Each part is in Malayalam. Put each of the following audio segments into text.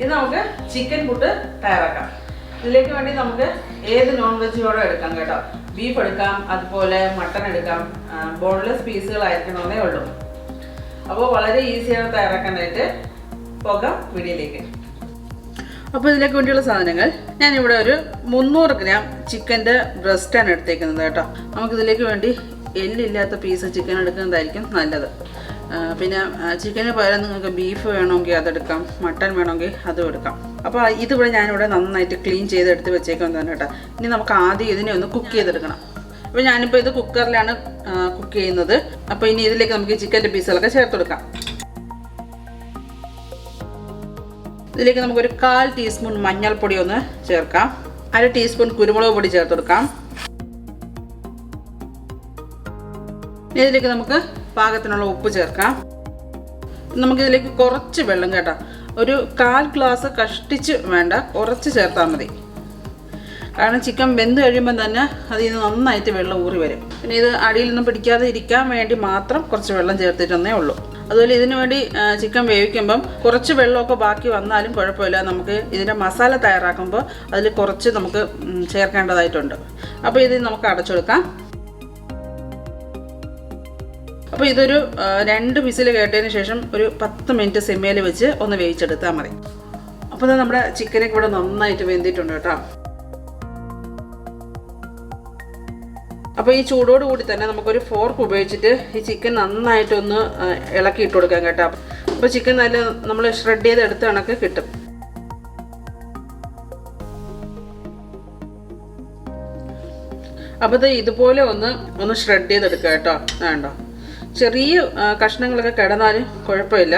ഇത് നമുക്ക് ചിക്കൻ പുട്ട് തയ്യാറാക്കാം. ഇതിലേക്ക് വേണ്ടി നമുക്ക് ഏത് നോൺ വെജിനോടും എടുക്കാം കേട്ടോ. ബീഫ് എടുക്കാം അതുപോലെ മട്ടൺ എടുക്കാം. ബോൺലെസ് പീസുകളായിരിക്കണമെന്നേ ഉള്ളൂ. അപ്പോൾ വളരെ ഈസിയാണ് തയ്യാറാക്കാനായിട്ട് പോകാം വീഡിയോയിലേക്ക് അപ്പോൾ ഇതിലേക്ക് വേണ്ടിയുള്ള സാധനങ്ങൾ ഞാൻ ഞാനിവിടെ ഒരു മുന്നൂറ് ഗ്രാം ചിക്കന്റെ ബ്രസ്റ്റാണ് എടുത്തേക്കുന്നത് കേട്ടോ. നമുക്കിതിലേക്ക് വേണ്ടി എല്ലില്ലാത്ത പീസ് ചിക്കൻ എടുക്കുന്നതായിരിക്കും നല്ലത്. പിന്നെ ചിക്കന് പകരം നിങ്ങൾക്ക് ബീഫ് വേണമെങ്കിൽ അതെടുക്കാം മട്ടൺ വേണമെങ്കിൽ അതും എടുക്കാം. അപ്പോൾ ഇതിവിടെ ഞാനിവിടെ നന്നായിട്ട് ക്ലീൻ ചെയ്ത് എടുത്ത് വെച്ചേക്കുന്നതാണ് കേട്ടോ. ഇനി നമുക്ക് ആദ്യം ഇതിനെ ഒന്ന് കുക്ക് ചെയ്തെടുക്കണം. അപ്പോൾ ഞാനിപ്പോൾ ഇത് കുക്കറിലാണ് കുക്ക് ചെയ്യുന്നത്. അപ്പോൾ ഇനി ഇതിലേക്ക് നമുക്ക് ചിക്കന്റെ പീസുകളൊക്കെ ചേർത്ത് കൊടുക്കാം. ഇതിലേക്ക് നമുക്കൊരു കാൽ ടീസ്പൂൺ മഞ്ഞൾപ്പൊടി ഒന്ന് ചേർക്കാം. അര ടീസ്പൂൺ കുരുമുളക് പൊടി ചേർത്ത് കൊടുക്കാം. ഇതിലേക്ക് നമുക്ക് പാകത്തിനുള്ള ഉപ്പ് ചേർക്കാം. നമുക്കിതിലേക്ക് കുറച്ച് വെള്ളം കേട്ടോ. ഒരു കാൽ ഗ്ലാസ് കഷ്ടിച്ച് വേണ്ട കുറച്ച് ചേർത്താൽ മതി. കാരണം ചിക്കൻ വെന്ത് കഴിയുമ്പോൾ തന്നെ അതിൽ നിന്ന് നന്നായിട്ട് വെള്ളം ഊറി വരും. പിന്നെ ഇത് അടിയിലൊന്നും പിടിക്കാതെ ഇരിക്കാൻ വേണ്ടി മാത്രം കുറച്ച് വെള്ളം ചേർത്തിട്ടെന്നേ ഉള്ളൂ. അതുപോലെ ഇതിനു വേണ്ടി ചിക്കൻ വേവിക്കുമ്പം കുറച്ച് വെള്ളമൊക്കെ ബാക്കി വന്നാലും കുഴപ്പമില്ല. നമുക്ക് ഇതിന്റെ മസാല തയ്യാറാക്കുമ്പോൾ അതിൽ കുറച്ച് നമുക്ക് ചേർക്കേണ്ടതായിട്ടുണ്ട്. അപ്പോൾ ഇത് നമുക്ക് അടച്ചെടുക്കാം. അപ്പോൾ ഇതൊരു രണ്ട് വിസിൽ കേട്ടതിന് ശേഷം ഒരു പത്ത് മിനിറ്റ് സിമ്മയിൽ വെച്ച് ഒന്ന് വേവിച്ചെടുത്താൽ മതി. അപ്പോൾ നമ്മുടെ ചിക്കനൊക്കെ ഇവിടെ നന്നായിട്ട് വെന്തിട്ടുണ്ട് കേട്ടോ. അപ്പോൾ ഈ ചൂടോട് കൂടി തന്നെ നമുക്കൊരു ഫോർക്ക് ഉപയോഗിച്ചിട്ട് ഈ ചിക്കൻ നന്നായിട്ടൊന്ന് ഇളക്കി ഇട്ട് കൊടുക്കാം കേട്ടോ. അപ്പോൾ ചിക്കൻ നല്ല നമ്മൾ ഷ്രെഡ് ചെയ്ത് എടുത്ത കണക്ക് കിട്ടും. അപ്പോൾ ഇത് ഇതുപോലെ ഒന്ന് ഒന്ന് ഷ്രെഡ് ചെയ്തെടുക്കാം കേട്ടോ. വേണ്ടോ ചെറിയ കഷ്ണങ്ങളൊക്കെ കിടന്നാലും കുഴപ്പമില്ല.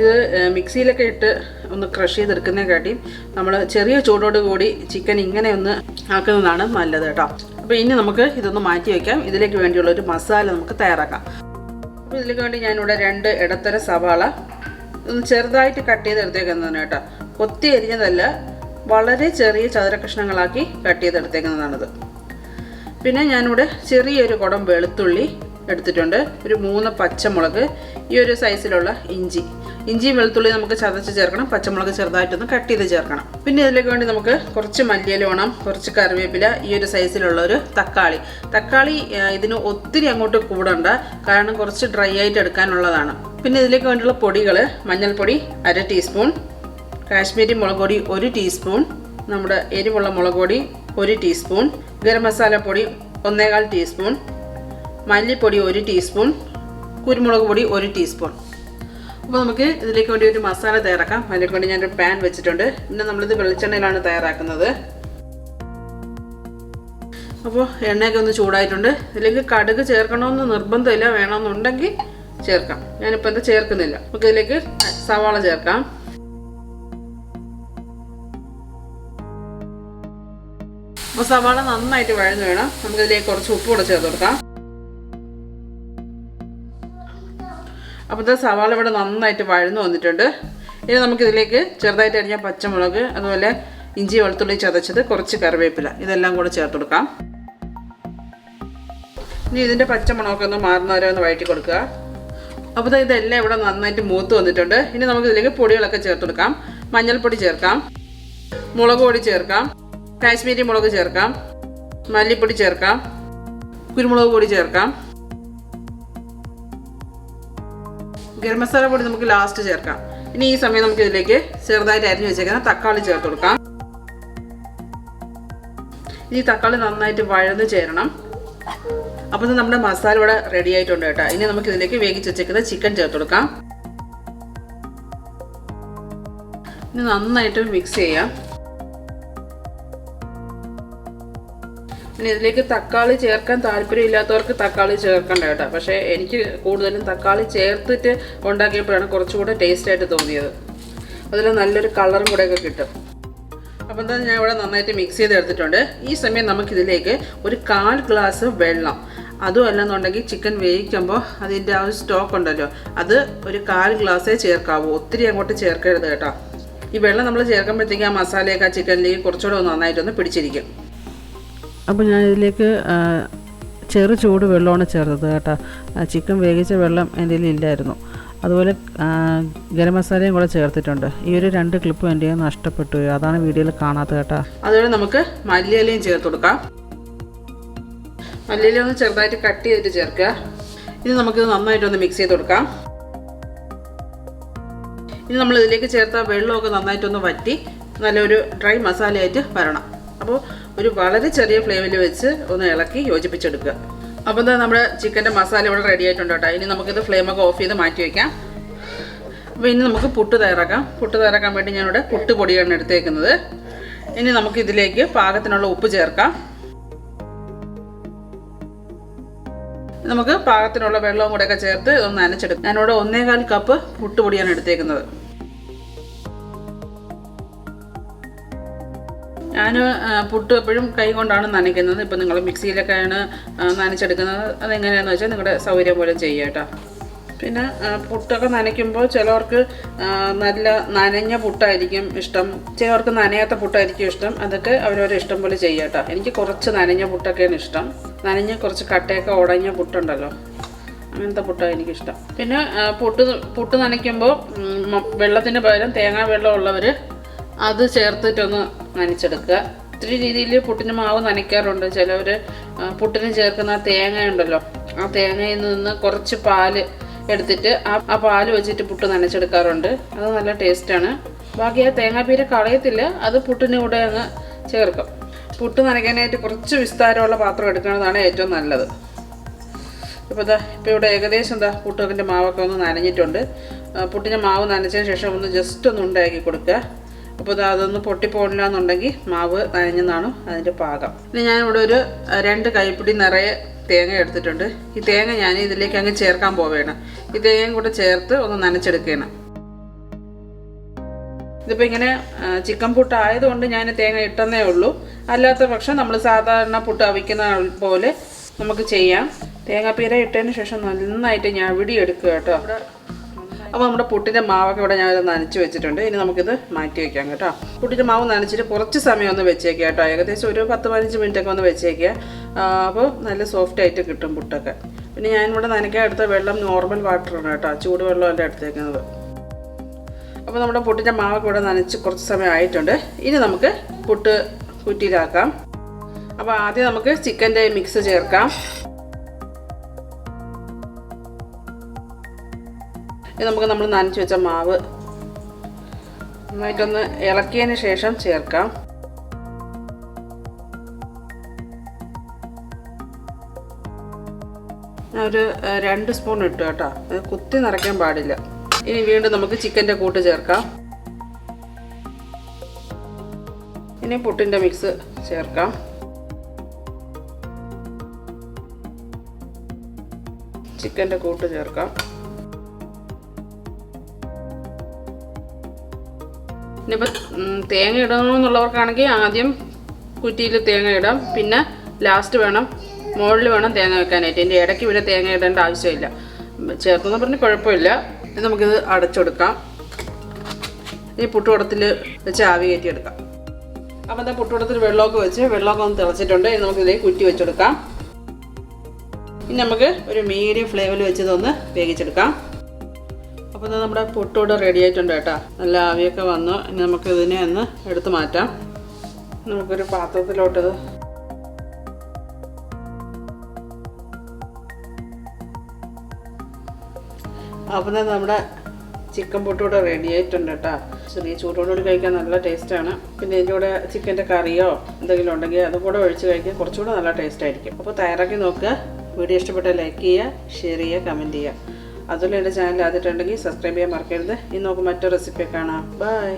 ഇത് മിക്സിയിലൊക്കെ ഇട്ട് ഒന്ന് ക്രഷ് ചെയ്തെടുക്കുന്നതിനെക്കാട്ടിയും നമ്മൾ ചെറിയ ചൂടോട് കൂടി ചിക്കൻ ഇങ്ങനെ ഒന്ന് ആക്കുന്നതാണ് നല്ലത് കേട്ടോ. അപ്പോൾ ഇനി നമുക്ക് ഇതൊന്ന് മാറ്റി വയ്ക്കാം ഇതിലേക്ക് വേണ്ടിയുള്ള ഒരു മസാല നമുക്ക് തയ്യാറാക്കാം. അപ്പോൾ ഇതിലേക്ക് വേണ്ടി ഞാനിവിടെ രണ്ട് ഇടത്തര സവാള ഒന്ന് ചെറുതായിട്ട് കട്ട് ചെയ്തെടുത്തേക്കുന്നതാണ് കേട്ടോ. കൊത്തി അരിഞ്ഞതല്ല വളരെ ചെറിയ ചതുര കഷ്ണങ്ങളാക്കി കട്ട് ചെയ്തെടുത്തേക്കുന്നതാണിത്. പിന്നെ ഞാനിവിടെ ചെറിയൊരു കുടം വെളുത്തുള്ളി എടുത്തിട്ടുണ്ട്. ഒരു മൂന്ന് പച്ചമുളക് ഈ ഒരു സൈസിലുള്ള ഇഞ്ചി. ഇഞ്ചിയും വെളുത്തുള്ളി നമുക്ക് ചതച്ച് ചേർക്കണം. പച്ചമുളക് ചെറുതായിട്ടൊന്ന് കട്ട് ചെയ്ത് ചേർക്കണം. പിന്നെ ഇതിലേക്ക് വേണ്ടി നമുക്ക് കുറച്ച് മല്ലിയില വേണം കുറച്ച് കറിവേപ്പില ഈ ഒരു സൈസിലുള്ള ഒരു തക്കാളി. തക്കാളി ഇതിന് ഒത്തിരി അങ്ങോട്ട് കൂടണ്ട. കാരണം കുറച്ച് ഡ്രൈ ആയിട്ട് എടുക്കാനുള്ളതാണ്. പിന്നെ ഇതിലേക്ക് വേണ്ടിയുള്ള പൊടികൾ മഞ്ഞൾപ്പൊടി അര ടീസ്പൂൺ കാശ്മീരി മുളക് പൊടി ഒരു ടീസ്പൂൺ നമ്മുടെ എരിവുള്ള മുളക് പൊടി ഒരു ടീസ്പൂൺ ഗരം മസാല പൊടി ഒന്നേകാൽ ടീസ്പൂൺ മല്ലിപ്പൊടി ഒരു ടീസ്പൂൺ കുരുമുളക് പൊടി ഒരു ടീസ്പൂൺ. അപ്പോൾ നമുക്ക് ഇതിലേക്ക് വേണ്ടി ഒരു മസാല തയ്യാറാക്കാം. അതിലേക്ക് വേണ്ടി ഞാനൊരു പാൻ വെച്ചിട്ടുണ്ട്. പിന്നെ നമ്മളിത് വെളിച്ചെണ്ണയിലാണ് തയ്യാറാക്കുന്നത്. അപ്പോൾ എണ്ണയൊക്കെ ഒന്ന് ചൂടായിട്ടുണ്ട്. ഇതിലേക്ക് കടുക് ചേർക്കണമെന്ന് നിർബന്ധമില്ല. വേണമെന്നുണ്ടെങ്കിൽ ചേർക്കാം. ഞാനിപ്പോൾ ഇത് ചേർക്കുന്നില്ല. നമുക്ക് ഇതിലേക്ക് സവാള ചേർക്കാം. അപ്പോൾ സവാള നന്നായിട്ട് വഴന്നു വേണം. നമുക്കിതിലേക്ക് കുറച്ച് ഉപ്പ് കൂടെ ചേർത്ത് കൊടുക്കാം. അപ്പോൾ ഇത് സവാള ഇവിടെ നന്നായിട്ട് വഴന്ന് വന്നിട്ടുണ്ട്. ഇനി നമുക്കിതിലേക്ക് ചെറുതായിട്ട് അരിഞ്ഞ പച്ചമുളക് അതുപോലെ ഇഞ്ചി വെളുത്തുള്ളി ചതച്ചത് കുറച്ച് കറിവേപ്പില. ഇതെല്ലാം കൂടെ ചേർത്ത് കൊടുക്കാം. ഇനി ഇതിന്റെ പച്ചമുളകൊക്കെ ഒന്ന് മാറുന്നവരെ ഒന്ന് വഴറ്റി കൊടുക്കുക. അപ്പോൾ ഇതെല്ലാം ഇവിടെ നന്നായിട്ട് മൂത്ത് വന്നിട്ടുണ്ട്. ഇനി നമുക്കിതിലേക്ക് പൊടികളൊക്കെ ചേർത്ത് കൊടുക്കാം. മഞ്ഞൾപ്പൊടി ചേർക്കാം. മുളക് പൊടി ചേർക്കാം. കാശ്മീരി മുളക് ചേർക്കാം. മല്ലിപ്പൊടി ചേർക്കാം. കുരുമുളക് പൊടി ചേർക്കാം. ഗരം മസാല പൊടി നമുക്ക് ലാസ്റ്റ് ചേർക്കാം. ഇനി ഈ സമയം നമുക്ക് ഇതിലേക്ക് ചെറുതായിട്ട് അരിഞ്ഞു വെച്ചേക്കുന്ന തക്കാളി ചേർത്ത് കൊടുക്കാം. ഈ തക്കാളി നന്നായിട്ട് വഴന്ന് ചേരണം. അപ്പോൾ ഇത് നമ്മുടെ മസാല ഇവിടെ റെഡി ആയിട്ടുണ്ട് കേട്ടോ. ഇനി നമുക്ക് ഇതിലേക്ക് വേവിച്ച് വെച്ചേക്കുന്ന ചിക്കൻ ചേർത്ത് കൊടുക്കാം. ഇനി നന്നായിട്ട് മിക്സ് ചെയ്യാം. ഇനി ഇതിലേക്ക് തക്കാളി ചേർക്കാൻ താല്പര്യമില്ലാത്തവർക്ക് തക്കാളി ചേർക്കണ്ട കേട്ടോ. പക്ഷേ എനിക്ക് കൂടുതലും തക്കാളി ചേർത്തിട്ട് ഉണ്ടാക്കിയപ്പോഴാണ് കുറച്ചുകൂടെ ടേസ്റ്റ് ആയിട്ട് തോന്നിയത്. അതിൽ നല്ലൊരു കളറും കൂടെയൊക്കെ കിട്ടും. അപ്പോൾ എന്താ ഞാൻ ഇവിടെ നന്നായിട്ട് മിക്സ് ചെയ്ത് എടുത്തിട്ടുണ്ട് ഈ സമയം നമുക്കിതിലേക്ക് ഒരു കാൽ ഗ്ലാസ് വെള്ളം. അതും അല്ലെന്നുണ്ടെങ്കിൽ ചിക്കൻ വേവിക്കുമ്പോൾ അതിന്റെ ആ ഒരു സ്റ്റോക്ക് ഉണ്ടല്ലോ. അത് ഒരു കാൽ ഗ്ലാസ്സേ ചേർക്കാവൂ. ഒത്തിരി അങ്ങോട്ട് ചേർക്കരുത് കേട്ടോ. ഈ വെള്ളം നമ്മൾ ചേർക്കുമ്പോഴത്തേക്ക് ആ മസാലയൊക്കെ ആ ചിക്കനിലേക്ക് കുറച്ചുകൂടെ ഒന്ന് നന്നായിട്ടൊന്ന് പിടിച്ചിരിക്കും. അപ്പോൾ ഞാൻ ഇതിലേക്ക് ചെറു ചൂട് വെള്ളമാണ് ചേർത്തത് കേട്ടോ. ചിക്കൻ വേവിച്ച വെള്ളം എന്റെ ഇല്ലായിരുന്നു. അതുപോലെ ഗരം മസാലയും കൂടെ ചേർത്തിട്ടുണ്ട്. ഈ ഒരു രണ്ട് ക്ലിപ്പും എന്റെ നഷ്ടപ്പെട്ടു. അതാണ് വീഡിയോയിൽ കാണാത്തത് കേട്ടോ. അതുപോലെ നമുക്ക് മല്ലിയിലയും ചേർത്ത് കൊടുക്കാം. മല്ലിയില ഒന്ന് ചെറുതായിട്ട് കട്ട് ചെയ്തിട്ട് ചേർക്കുക. ഇനി നമുക്കിത് നന്നായിട്ടൊന്ന് മിക്സ് ചെയ്ത് കൊടുക്കാം. ഇനി നമ്മൾ ഇതിലേക്ക് ചേർത്ത വെള്ളമൊക്കെ നന്നായിട്ടൊന്ന് വറ്റി നല്ലൊരു ഡ്രൈ മസാലയായിട്ട് വരണം. അപ്പോൾ ഒരു വളരെ ചെറിയ ഫ്ലെയിമിൽ വെച്ച് ഒന്ന് ഇളക്കി യോജിപ്പിച്ചെടുക്കുക. അപ്പോൾ എന്താ നമ്മുടെ ചിക്കന്റെ മസാല ഇവിടെ റെഡി ആയിട്ടുണ്ട് കേട്ടോ. ഇനി നമുക്കിത് ഫ്ലെയിമൊക്കെ ഓഫ് ചെയ്ത് മാറ്റി വയ്ക്കാം അപ്പോൾ ഇനി നമുക്ക് പുട്ട് തയ്യാറാക്കാം. പുട്ട് തയ്യാറാക്കാൻ വേണ്ടി ഞാനിവിടെ പുട്ട് പൊടിയാണ് എടുത്തേക്കുന്നത്. ഇനി നമുക്ക് ഇതിലേക്ക് പാകത്തിനുള്ള ഉപ്പ് ചേർക്കാം. നമുക്ക് പാകത്തിനുള്ള വെള്ളവും കൂടെയൊക്കെ ചേർത്ത് ഇതൊന്ന് നനച്ചെടുക്കും. ഞാനിവിടെ ഒന്നേകാൽ കപ്പ് പുട്ടുപൊടിയാണ് എടുത്തേക്കുന്നത്. ഞാൻ പുട്ട് എപ്പോഴും കൈ കൊണ്ടാണ് നനയ്ക്കുന്നത്. ഇപ്പം നിങ്ങൾ മിക്സിയിലൊക്കെയാണ് നനച്ചെടുക്കുന്നത്. അതെങ്ങനെയാണെന്ന് വെച്ചാൽ നിങ്ങളുടെ സൗകര്യം പോലെ ചെയ്യുക കേട്ടോ. പിന്നെ പുട്ടൊക്കെ നനയ്ക്കുമ്പോൾ ചിലവർക്ക് നല്ല നനഞ്ഞ പുട്ടായിരിക്കും ഇഷ്ടം. ചിലവർക്ക് നനയാത്ത പുട്ടായിരിക്കും ഇഷ്ടം. അതൊക്കെ അവരവരെ ഇഷ്ടം പോലെ ചെയ്യാട്ടോ എനിക്ക് കുറച്ച് നനഞ്ഞ പുട്ടൊക്കെയാണ് ഇഷ്ടം. നനഞ്ഞ കുറച്ച് കട്ടയൊക്കെ ഉടഞ്ഞ പുട്ടുണ്ടല്ലോ. അങ്ങനത്തെ പുട്ടാണ് എനിക്കിഷ്ടം. പിന്നെ പുട്ട് പുട്ട് നനയ്ക്കുമ്പോൾ വെള്ളത്തിന് പകരം തേങ്ങാ വെള്ളം ഉള്ളവർ അത് ചേർത്തിട്ടൊന്ന് നനച്ചെടുക്കുക. ഒത്തിരി രീതിയിൽ പുട്ടിന് മാവ് നനയ്ക്കാറുണ്ട്. ചിലവർ പുട്ടിന് ചേർക്കുന്ന തേങ്ങ ഉണ്ടല്ലോ ആ തേങ്ങയിൽ നിന്ന് കുറച്ച് പാൽ എടുത്തിട്ട് ആ ആ പാൽ വെച്ചിട്ട് പുട്ട് നനച്ചെടുക്കാറുണ്ട്. അത് നല്ല ടേസ്റ്റാണ്. ബാക്കി ആ തേങ്ങാപ്പീര കളയത്തില്ല. അത് പുട്ടിന് കൂടെ അങ്ങ് ചേർക്കും. പുട്ട് നനയ്ക്കാനായിട്ട് കുറച്ച് വിസ്താരമുള്ള പാത്രം എടുക്കുന്നതാണ് ഏറ്റവും നല്ലത്. ഇപ്പോൾ ഇതാ ഇപ്പോൾ ഇവിടെ ഏകദേശം എന്താ പുട്ടൊക്കെ മാവൊക്കെ ഒന്ന് നനഞ്ഞിട്ടുണ്ട്. പുട്ടിന്റെ മാവ് നനച്ചതിന് ശേഷം ഒന്ന് ജസ്റ്റ് ഒന്ന് ഉണ്ടാക്കി കൊടുക്കുക. അപ്പോൾ അതൊന്ന് പൊട്ടിപ്പോണില്ല എന്നുണ്ടെങ്കിൽ മാവ് നനഞ്ഞെന്നാണ് അതിന്റെ പാകം. ഇനി ഞാനിവിടെ ഒരു രണ്ട് കൈപ്പിടി നിറയെ തേങ്ങ എടുത്തിട്ടുണ്ട്. ഈ തേങ്ങ ഞാൻ ഇതിലേക്ക് അങ്ങ് ചേർക്കാൻ പോവുകയാണ് ഈ തേങ്ങയും കൂടെ ചേർത്ത് ഒന്ന് നനച്ചെടുക്കണം. ഇതിപ്പോൾ ഇങ്ങനെ ചിക്കൻ പുട്ട് ആയതുകൊണ്ട് ഞാൻ തേങ്ങ ഇട്ടെന്നേ ഉള്ളൂ. അല്ലാത്ത പക്ഷം നമ്മൾ സാധാരണ പുട്ട് അവിക്കുന്ന പോലെ നമുക്ക് ചെയ്യാം. തേങ്ങാപ്പീര ഇട്ടതിന് ശേഷം നന്നായിട്ട് ഞാൻ വിടിയെടുക്കുക കേട്ടോ. അപ്പോൾ നമ്മുടെ പുട്ടിന്റെ മാവൊക്കെ ഇവിടെ ഞാൻ നനച്ച് വെച്ചിട്ടുണ്ട്. ഇനി നമുക്കിത് മാറ്റി വയ്ക്കാം കേട്ടോ. പുട്ടിന്റെ മാവ് നനച്ചിട്ട് കുറച്ച് സമയം ഒന്ന് വെച്ചേക്കുക കേട്ടോ. ഏകദേശം ഒരു പത്ത് പതിനഞ്ച് മിനിറ്റ് ഒക്കെ ഒന്ന് വെച്ചേക്കുക അപ്പോൾ നല്ല സോഫ്റ്റ് ആയിട്ട് കിട്ടും പുട്ടൊക്കെ. പിന്നെ ഞാൻ ഞാനിവിടെ നനയ്ക്കാൻ എടുത്ത വെള്ളം നോർമൽ വാട്ടറാണ് കേട്ടോ. ചൂടുവെള്ളമല്ല എടുത്തേക്കുന്നത്. അപ്പോൾ നമ്മുടെ പുട്ടിന്റെ മാവൊക്കെ ഇവിടെ നനച്ച് കുറച്ച് സമയം ആയിട്ടുണ്ട്. ഇനി നമുക്ക് പുട്ട് കുറ്റിയിലാക്കാം. അപ്പോൾ ആദ്യം നമുക്ക് ചിക്കന്റെ മിക്സ് ചേർക്കാം. ഇത് നമുക്ക് നമ്മൾ നനച്ച് വെച്ച മാവ് നന്നായിട്ടൊന്ന് ഇളക്കിയതിന് ശേഷം ചേർക്കാം. ഞാൻ ഒരു രണ്ട് സ്പൂൺ ഇട്ടു കേട്ടോ. അത് കുത്തി നിറയ്ക്കാൻ പാടില്ല. ഇനി വീണ്ടും നമുക്ക് ചിക്കന്റെ കൂട്ട് ചേർക്കാം. ഇനി പുട്ടിന്റെ മിക്സ് ചേർക്കാം. ചിക്കന്റെ കൂട്ട് ചേർക്കാം. ഇനിയിപ്പോൾ തേങ്ങ ഇടണമെന്നുള്ളവർക്കാണെങ്കിൽ ആദ്യം കുറ്റിയിൽ തേങ്ങ ഇടാം. പിന്നെ ലാസ്റ്റ് വേണം മുകളിൽ വേണം തേങ്ങ വെക്കാനായിട്ട്. എന്റെ ഇടയ്ക്ക് ഇവിടെ തേങ്ങ ഇടേണ്ട ആവശ്യമില്ല. ചേർത്തെന്ന് പറഞ്ഞ് കുഴപ്പമില്ല. ഇനി നമുക്കിത് അടച്ചെടുക്കാം. ഈ പുട്ടുകുടത്തിൽ വെച്ച് ആവി കയറ്റി എടുക്കാം അപ്പോൾ എന്താ പുട്ടുകുടത്തിൽ വെള്ളമൊക്കെ വെച്ച് വെള്ളമൊക്കെ ഒന്ന് തിളച്ചിട്ടുണ്ട്. ഇനി നമുക്കിതിലേക്ക് കുറ്റി വെച്ചെടുക്കാം. ഇനി നമുക്ക് ഒരു മീഡിയം ഫ്ലേമിൽ വെച്ച് ഇതൊന്ന് വേവിച്ചെടുക്കാം. അപ്പോൾ ഇത് നമ്മുടെ പുട്ടൂടെ റെഡി ആയിട്ടുണ്ട് കേട്ടോ. നല്ല ആവിയൊക്കെ വന്നു. ഇനി നമുക്ക് ഇതിനെ ഒന്ന് എടുത്ത് മാറ്റാം. നമുക്കൊരു പാത്രത്തിലോട്ടത് അപ്പം നമ്മുടെ ചിക്കൻ പൊട്ടൂടെ റെഡി ആയിട്ടുണ്ട് കേട്ടോ. ചെറിയ ചൂടോടുകൂടി കഴിക്കാൻ നല്ല ടേസ്റ്റാണ് പിന്നെ ഇതിന്റെ കൂടെ ചിക്കന്റെ കറിയോ എന്തെങ്കിലും ഉണ്ടെങ്കിൽ അതും കൂടെ ഒഴിച്ച് കഴിക്കാൻ കുറച്ചുകൂടെ നല്ല ടേസ്റ്റ് ആയിരിക്കും. അപ്പോൾ തയ്യാറാക്കി നോക്കുക വീഡിയോ ഇഷ്ടപ്പെട്ടാൽ ലൈക്ക് ചെയ്യുക ഷെയർ ചെയ്യുക കമന്റ് ചെയ്യുക. അതുപോലെ എന്റെ ചാനൽ ആദ്യമായിട്ടുണ്ടെങ്കിൽ സബ്സ്ക്രൈബ് ചെയ്യാൻ മറക്കരുത്. ഇനി നമുക്ക് മറ്റൊരു റെസിപ്പി കാണാം. ബൈ